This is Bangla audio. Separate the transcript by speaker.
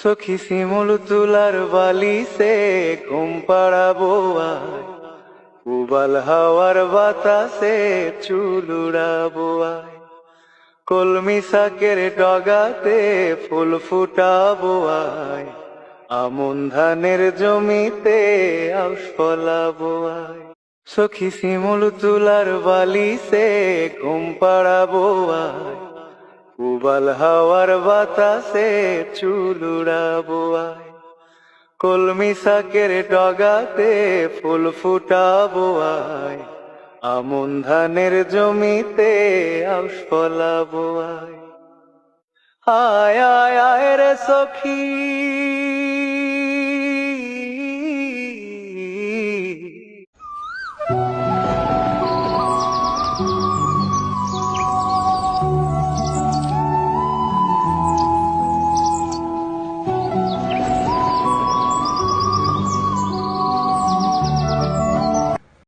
Speaker 1: সখী শিমুল তুলার বালিসে ঘুম পাড়াবো উবাল হাওয়ার বাতাসে চুল উড়াবো কলমি শাকের ডগাতে ফুল ফুটাবো আমন ধানের জমিতে আউশ ফলাবো সখী শিমুল তুলার বালিসে ঘুম পাড়াবো আয়। উবাল হাওয়ার বাতাসে চুল উড়াবো আয়। কলমি শাকের ডগাতে ফুল ফুটাবো আয়। আমন ধানের জমিতে আয় আয় আয় রে সখী।